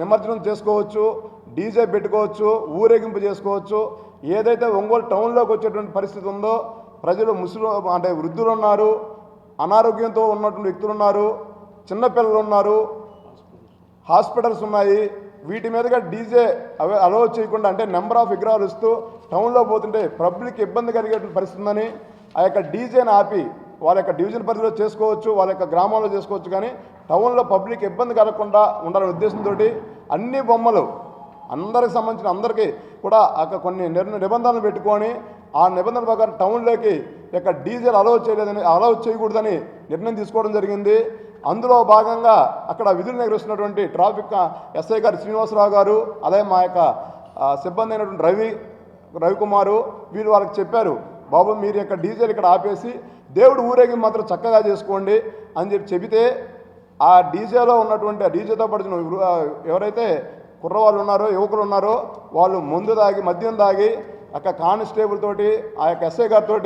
నిమజ్జనం చేసుకోవచ్చు డీజే పెట్టుకోవచ్చు ఊరేగింపు చేసుకోవచ్చు. ఏదైతే ఒంగోలు టౌన్లోకి వచ్చేటువంటి పరిస్థితి ఉందో ప్రజలు ముసలి అంటే వృద్ధులు ఉన్నారు అనారోగ్యంతో ఉన్నటువంటి వ్యక్తులు ఉన్నారు చిన్నపిల్లలు ఉన్నారు హాస్పిటల్స్ ఉన్నాయి. వీటి మీదుగా డీజే అవే అలౌ చేయకుండా అంటే నెంబర్ ఆఫ్ విగ్రహాలు ఇస్తూ టౌన్లో పోతుంటే పబ్లిక్ ఇబ్బంది కలిగేటువంటి పరిస్థితి ఉందని ఆ యొక్క డీజేని ఆపి వాళ్ళ యొక్క డివిజన్ పరిధిలో చేసుకోవచ్చు వాళ్ళ యొక్క గ్రామాల్లో చేసుకోవచ్చు కానీ టౌన్లో పబ్లిక్ ఇబ్బంది కలగకుండా ఉండాలనే ఉద్దేశంతో అన్ని బొమ్మలు అందరికి సంబంధించిన అందరికీ కూడా అక్కడ కొన్ని నిబంధనలు పెట్టుకొని ఆ నిబంధన ప్రకారం టౌన్లోకి యొక్క డీజిల్ అలౌ చేయలేదని అలౌ చేయకూడదని నిర్ణయం తీసుకోవడం జరిగింది. అందులో భాగంగా అక్కడ విధులు నిర్వహిస్తున్నటువంటి ట్రాఫిక్ ఎస్ఐ గారు శ్రీనివాసరావు గారు అలాగే మా యొక్క సిబ్బంది అయినటువంటి రవి రవికుమారు వీళ్ళు వాళ్ళకి చెప్పారు. బాబు మీరు యొక్క డీజిల్ ఇక్కడ ఆపేసి దేవుడు ఊరేగింపు మాత్రం చక్కగా చేసుకోండి అని చెప్పి చెబితే ఆ డీజేలో ఉన్నటువంటి ఆ డీజేతో పడిన ఎవరైతే కుర్రవాళ్ళు ఉన్నారో యువకులు ఉన్నారో వాళ్ళు ముందు దాగి మద్యం దాగి అక్కడ కానిస్టేబుల్ తోటి ఆ యొక్క ఎస్ఐ గారితో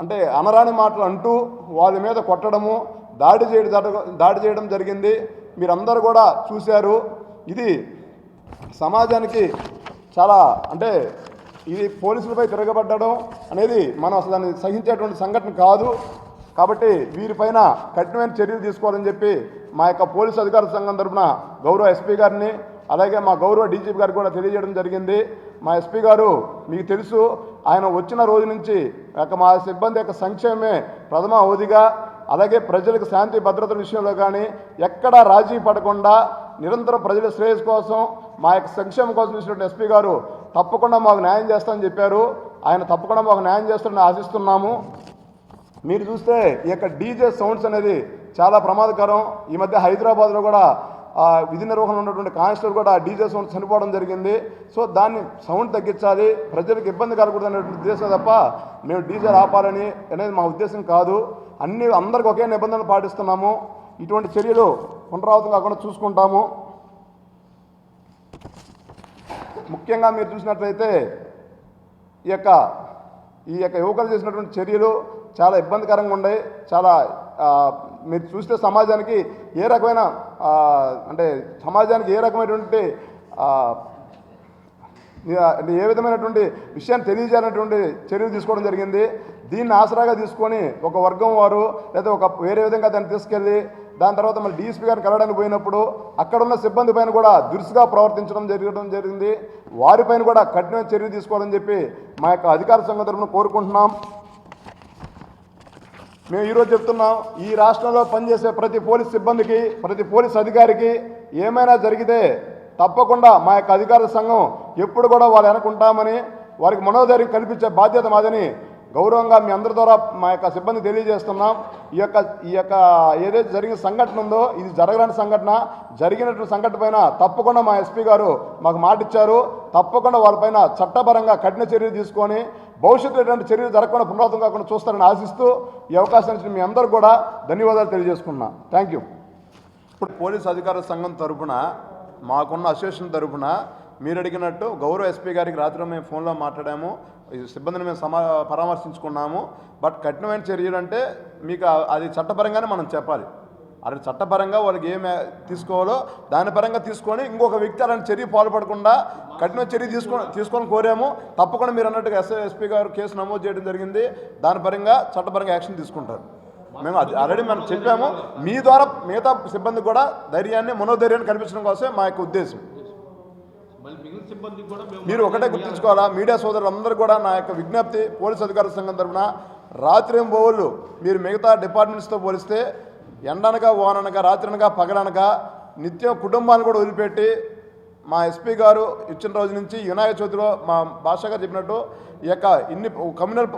అంటే అనరాని మాటలు అంటూ వాళ్ళ మీద కొట్టడము దాడి చేయడం దాడి చేయడం జరిగింది. మీరందరూ కూడా చూశారు. ఇది సమాజానికి చాలా అంటే ఇది పోలీసులపై తిరగబడ్డడం అనేది మనం అసలు దాన్ని సహించేటువంటి సంఘటన కాదు. కాబట్టి వీరిపైన కఠినమైన చర్యలు తీసుకోవాలని చెప్పి మా యొక్క పోలీసు అధికార సంఘం తరఫున గౌరవ ఎస్పీ గారిని అలాగే మా గౌరవ డీజీపీ గారికి కూడా తెలియజేయడం జరిగింది. మా ఎస్పీ గారు మీకు తెలుసు ఆయన వచ్చిన రోజు నుంచి యొక్క మా సిబ్బంది యొక్క సంక్షేమమే ప్రథమ అవధిగా అలాగే ప్రజలకు శాంతి భద్రతల విషయంలో కానీ ఎక్కడా రాజీ పడకుండా నిరంతరం ప్రజల శ్రేయస్ కోసం మా యొక్క సంక్షేమం కోసం చూసినటువంటి ఎస్పీ గారు తప్పకుండా మాకు న్యాయం చేస్తామని చెప్పారు. ఆయన తప్పకుండా మాకు న్యాయం చేస్తారని ఆశిస్తున్నాము. మీరు చూస్తే ఈ యొక్క డీజే సౌండ్స్ అనేది చాలా ప్రమాదకరం. ఈ మధ్య హైదరాబాద్లో కూడా విధి నిర్వహణ ఉన్నటువంటి కానిస్టేబుల్ కూడా డీజే సౌండ్ చనిపోవడం జరిగింది. సో దాన్ని సౌండ్ తగ్గించాలి. ప్రజలకు ఇబ్బంది కలగకూడదు అనేటువంటి ఉద్దేశం తప్ప మేము డీజే ఆపాలని అనేది మా ఉద్దేశం కాదు. అన్ని అందరికి ఒకే నిబంధనలు పాటిస్తున్నాము. ఇటువంటి చర్యలు పునరావృతం కాకుండా చూసుకుంటాము. ముఖ్యంగా మీరు చూసినట్లయితే ఈ యొక్క ఈ యొక్క యువకులు చేసినటువంటి చర్యలు చాలా ఇబ్బందికరంగా ఉన్నాయి చాలా మీరు చూస్తే సమాజానికి ఏ రకమైన అంటే సమాజానికి ఏ రకమైనటువంటి ఏ విధమైనటువంటి విషయాన్ని తెలియజేయాలన్నటువంటి చర్యలు తీసుకోవడం జరిగింది. దీన్ని ఆసరాగా తీసుకొని ఒక వర్గం వారు లేదా ఒక వేరే విధంగా దాన్ని తీసుకెళ్ళి దాని తర్వాత మళ్ళీ డీఎస్పీ గారిని కలవడానికి పోయినప్పుడు అక్కడ ఉన్న సిబ్బంది పైన కూడా దురుసుగా ప్రవర్తించడం జరగడం జరిగింది. వారిపైన కూడా కఠినమైన చర్యలు తీసుకోవాలని చెప్పి మా యొక్క అధికార సంఘం తరఫున కోరుకుంటున్నాం. మేము ఈరోజు చెప్తున్నాం ఈ రాష్ట్రంలో పనిచేసే ప్రతి పోలీస్ సిబ్బందికి ప్రతి పోలీస్ అధికారికి ఏమైనా జరిగితే తప్పకుండా మా యొక్క అధికార సంఘం ఎప్పుడు కూడా వాళ్ళు అనుకుంటామని వారికి మనోధైర్యం కల్పించే బాధ్యత మాదని గౌరవంగా మీ అందరి ద్వారా మా యొక్క సిబ్బంది తెలియజేస్తున్నాం. ఈ యొక్క ఈ యొక్క ఏదైతే జరిగిన సంఘటన ఉందో ఇది జరగని సంఘటన జరిగినటువంటి సంఘటన పైన తప్పకుండా మా ఎస్పీ గారు మాకు మాట ఇచ్చారు తప్పకుండా వాళ్ళపైన చట్టపరంగా కఠిన చర్యలు తీసుకొని భవిష్యత్తులో ఎటువంటి చర్యలు జరగకుండా పునరావృతం కాకుండా చూస్తారని ఆశిస్తూ ఈ అవకాశం ఇచ్చిన మీ అందరూ కూడా ధన్యవాదాలు తెలియజేసుకున్నా థ్యాంక్ యూ ఇప్పుడు పోలీస్ అధికార సంఘం తరఫున మాకున్న అసోసియేషన్ తరఫున మీరు అడిగినట్టు గౌరవ ఎస్పీ గారికి రాత్రి మేము ఫోన్లో మాట్లాడాము. ఈ సిబ్బందిని మేము సమా పరామర్శించుకున్నాము. బట్ కఠినమైన చర్యలు అంటే మీకు అది చట్టపరంగానే మనం చెప్పాలి. అది చట్టపరంగా వాళ్ళకి ఏం తీసుకోవాలో దాని పరంగా తీసుకొని ఇంకొక వ్యక్తి అలాంటి చర్య పాల్పడకుండా కఠిన చర్య తీసుకొని తీసుకొని కోరాము. తప్పకుండా మీరు అన్నట్టుగా ఎస్ఐ ఎస్పీ గారు కేసు నమోదు చేయడం జరిగింది. దాని పరంగా చట్టపరంగా యాక్షన్ తీసుకుంటారు. మేము అది ఆల్రెడీ మనం చెప్పాము. మీ ద్వారా మిగతా సిబ్బంది కూడా ధైర్యాన్ని మనోధైర్యాన్ని కల్పించడం కోసమే మా యొక్క ఉద్దేశం. మీరు ఒకటే గుర్తుంచుకోవాలా? మీడియా సోదరులందరూ కూడా నా యొక్క విజ్ఞప్తి పోలీస్ అధికార సంఘం తరఫున రాత్రి పోవులు మీరు మిగతా డిపార్ట్మెంట్స్తో పోలిస్తే ఎండనగా ఓననగా రాత్రనగా పగలనగా నిత్యం కుటుంబాన్ని కూడా వదిలిపెట్టి మా ఎస్పీ గారు ఇచ్చిన రోజు నుంచి వినాయక చవితిలో మా భాష గారు చెప్పినట్టు ఈ యొక్క ఇన్ని కమ్యూనల్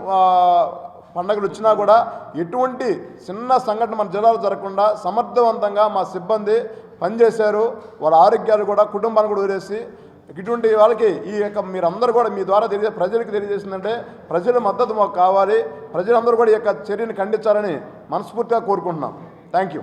పండగలు వచ్చినా కూడా ఎటువంటి చిన్న సంఘటన మన జిల్లాలో జరగకుండా సమర్థవంతంగా మా సిబ్బంది పనిచేశారు. వాళ్ళ ఆరోగ్యాలు కూడా కుటుంబాన్ని కూడా వదిలేసి ఇటువంటి వాళ్ళకి ఈ యొక్క మీరందరూ కూడా మీ ద్వారా తెలియ ప్రజలకు తెలియజేసిందంటే ప్రజల మద్దతు మాకు కావాలి. ప్రజలందరూ కూడా ఈ యొక్క చర్యని ఖండించాలని మనస్ఫూర్తిగా కోరుకుంటున్నాం. Thank you